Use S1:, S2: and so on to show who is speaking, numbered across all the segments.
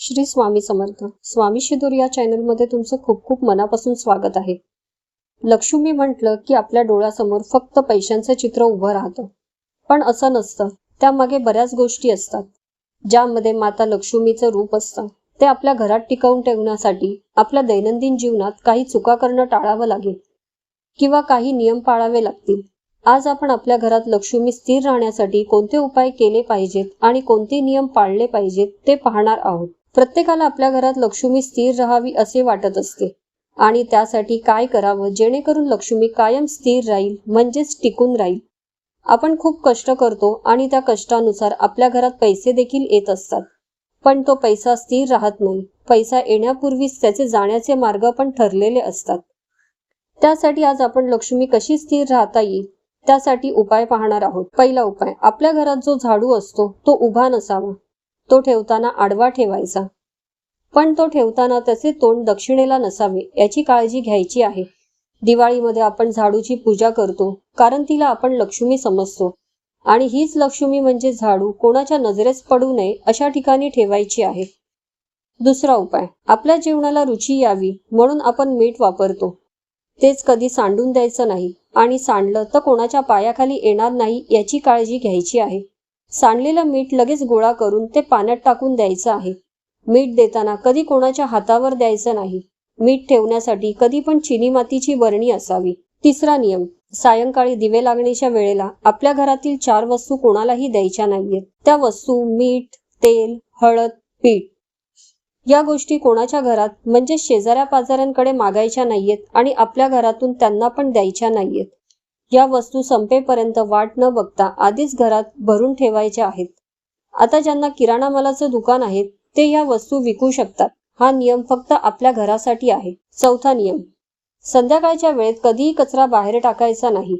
S1: श्री स्वामी समर्थ. स्वामी शिदूर या चॅनलमध्ये तुमचं खूप खूप मनापासून स्वागत आहे. लक्ष्मी म्हटलं की आपल्या डोळ्यासमोर फक्त पैशांचं चित्र उभं राहतं. पण असं नसतं. त्यामागे बऱ्याच गोष्टी असतात. ज्यामध्ये माता लक्ष्मीचं रूप असतं. ते आपल्या घरात टिकवून ठेवण्यासाठी आपल्या दैनंदिन जीवनात काही चुका करणं टाळावं लागेल. किंवा काही नियम पाळावे लागतील. आज आपण आपल्या घरात लक्ष्मी स्थिर राहण्यासाठी कोणते उपाय केले पाहिजेत आणि कोणते नियम पाळले पाहिजेत ते पाहणार आहोत. प्रत्येकाला आपल्या घरात लक्ष्मी स्थिर राहावी असे वाटत असते. आणि त्यासाठी काय करावं? जेणेकरून लक्ष्मी कायम स्थिर राहील म्हणजेच टिकून राहील. आपण खूप कष्ट करतो आणि त्या कष्टानुसार आपल्या घरात पैसे देखील येत असतात. पण तो पैसा स्थिर राहत नाही. पैसा येण्यापूर्वीच त्याचे जाण्याचे मार्ग पण ठरलेले असतात. त्यासाठी आज आपण लक्ष्मी कशी स्थिर राहता येईल? त्यासाठी उपाय पाहणार आहोत. पहिला उपाय आपल्या घरात जो झाडू असतो तो उभा नसावा. तो ठेवताना आडवा ठेवायचा. पण तो ठेवताना त्याचे तोंड दक्षिणेला नसावे याची काळजी घ्यायची आहे. दिवाळीमध्ये आपण झाडूची पूजा करतो कारण तिला आपण लक्ष्मी समजतो. आणि हीच लक्ष्मी म्हणजे झाडू कोणाच्या नजरेस पडू नये अशा ठिकाणी ठेवायची आहे. दुसरा उपाय आपल्या जेवणाला रुची यावी म्हणून आपण मीठ वापरतो. तेच कधी सांडून द्यायचं नाही. आणि सांडलं तर कोणाच्या पायाखाली येणार नाही याची काळजी घ्यायची आहे. सांडलेलं मीठ लगेच गोळा करून ते पाण्यात टाकून द्यायचं आहे. मीठ देताना कधी कोणाच्या हातावर द्यायचं नाही. मीठ ठेवण्यासाठी कधी पण चिनी मातीची बरणी असावी. तिसरा नियम सायंकाळी दिवे लागण्याच्या वेळेला आपल्या घरातील चार वस्तू कोणालाही द्यायच्या नाहीयेत. त्या वस्तू मीठ तेल हळद पीठ. या गोष्टी कोणाच्या घरात म्हणजे शेजाऱ्या पाजाऱ्यांकडे मागायच्या नाहीयेत आणि आपल्या घरातून त्यांना पण द्यायच्या नाहीयेत. या वस्तू संपेपर्यंत वाट न बघता आधीच घरात भरून ठेवायच्या आहेत. आता ज्यांना किराणा मालाचं दुकान आहे ते या वस्तू विकू शकतात. हा नियम फक्त आपल्या घरासाठी आहे. चौथा नियम. संध्याकाळच्या वेळेत कधीही कचरा बाहेर टाकायचा नाही.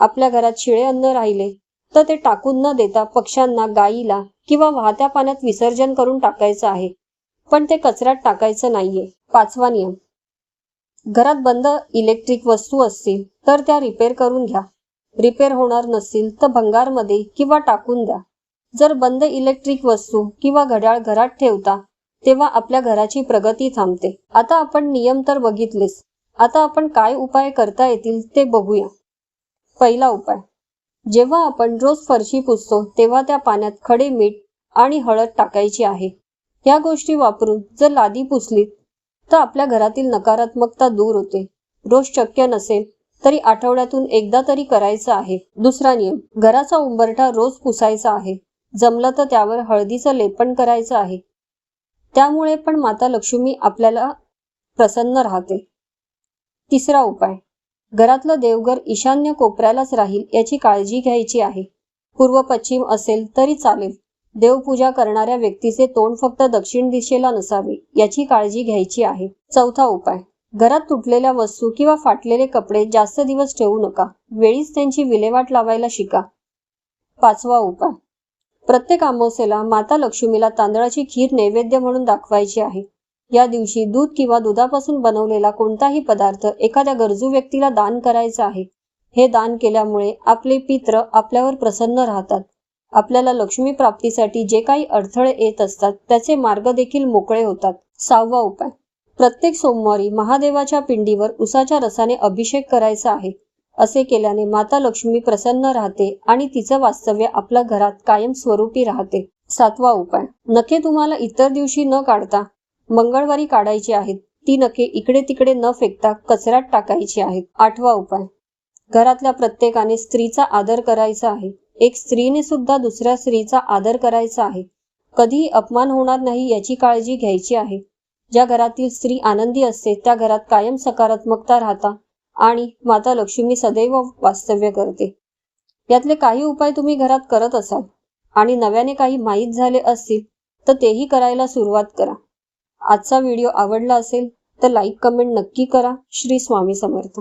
S1: आपल्या घरात शिळे अन्न राहिले तर ते टाकून न देता पक्ष्यांना गाईला किंवा वाहत्या पाण्यात विसर्जन करून टाकायचं आहे. पण ते कचऱ्यात टाकायचं नाहीये. पाचवा नियम. घरात बंद इलेक्ट्रिक वस्तू असतील तर त्या रिपेअर करून घ्या. रिपेअर होणार नसतील तर भंगारमध्ये किंवा टाकून द्या. जर बंद इलेक्ट्रिक वस्तू किंवा घड्याळ घरात ठेवता तेव्हा आपल्या घराची प्रगती थांबते. आता आपण नियम तर बघितलेच. आता आपण काय उपाय करता येतील ते बघूया. पहिला उपाय. जेव्हा आपण रोज फरशी पुसतो तेव्हा त्या पाण्यात खडे मीठ आणि हळद टाकायची आहे. या गोष्टी वापरून जर लादी पुसलीत तर आपल्या घरातील नकारात्मकता दूर होते. रोज शक्य नसेल तरी आठवड्यातून एकदा तरी करायचं आहे. दुसरा नियम घराचा उंबरठा रोज पुसायचा आहे. जमलं तर त्यावर हळदीचं लेपन करायचं आहे. त्यामुळे पण माता लक्ष्मी आपल्याला प्रसन्न राहते. तिसरा उपाय घरातलं देवघर ईशान्य कोपऱ्यालाच राहील याची काळजी घ्यायची आहे. पूर्व पश्चिम असेल तरी चालेल. देवपूजा करणाऱ्या व्यक्तीचे तोंड फक्त दक्षिण दिशेला नसावे याची काळजी घ्यायची आहे. चौथा उपाय. घरात तुटलेल्या वस्तू किंवा फाटलेले कपडे जास्त दिवस ठेवू नका. वेळीच त्यांची विल्हेवाट लावायला शिका. पाचवा उपाय. प्रत्येक अमावस्येला माता लक्ष्मीला तांदळाची खीर नैवेद्य म्हणून दाखवायची आहे. या दिवशी दूध किंवा दुधापासून बनवलेला कोणताही पदार्थ एखाद्या गरजू व्यक्तीला दान करायचा आहे. हे दान केल्यामुळे आपले पित्र आपल्यावर प्रसन्न राहतात. आपल्याला लक्ष्मी प्राप्तीसाठी जे काही अडथळे येत असतात त्याचे मार्ग देखील मोकळे होतात. सहावा उपाय. प्रत्येक सोमवारी महादेवाच्या पिंडीवर उसाच्या रसाने अभिषेक करायचा आहे. असे केल्याने माता लक्ष्मी प्रसन्न राहते आणि तिचं वास्तव्य आपल्या घरात कायम स्वरूपी राहते. सातवा उपाय. नखे तुम्हाला इतर दिवशी न काढता मंगळवारी काढायची आहेत. ती नखे इकडे तिकडे न फेकता कचऱ्यात टाकायची आहेत. आठवा उपाय. घरातल्या प्रत्येकाने स्त्रीचा आदर करायचा आहे. एक स्त्रीने सुद्धा दुसऱ्या स्त्रीचा आदर करायचा आहे. कधीही अपमान होणार नाही याची काळजी घ्यायची आहे. ज्या घरातील स्त्री आनंदी असते त्या घरात कायम सकारात्मकता राहता आणि माता लक्ष्मी सदैव वास्तव्य करते. यातले काही उपाय तुम्ही घरात करत असाल आणि नव्याने काही माहीत झाले असतील तर तेही करायला सुरुवात करा. आजचा व्हिडिओ आवडला असेल तर लाईक कमेंट नक्की करा. श्री स्वामी समर्थ.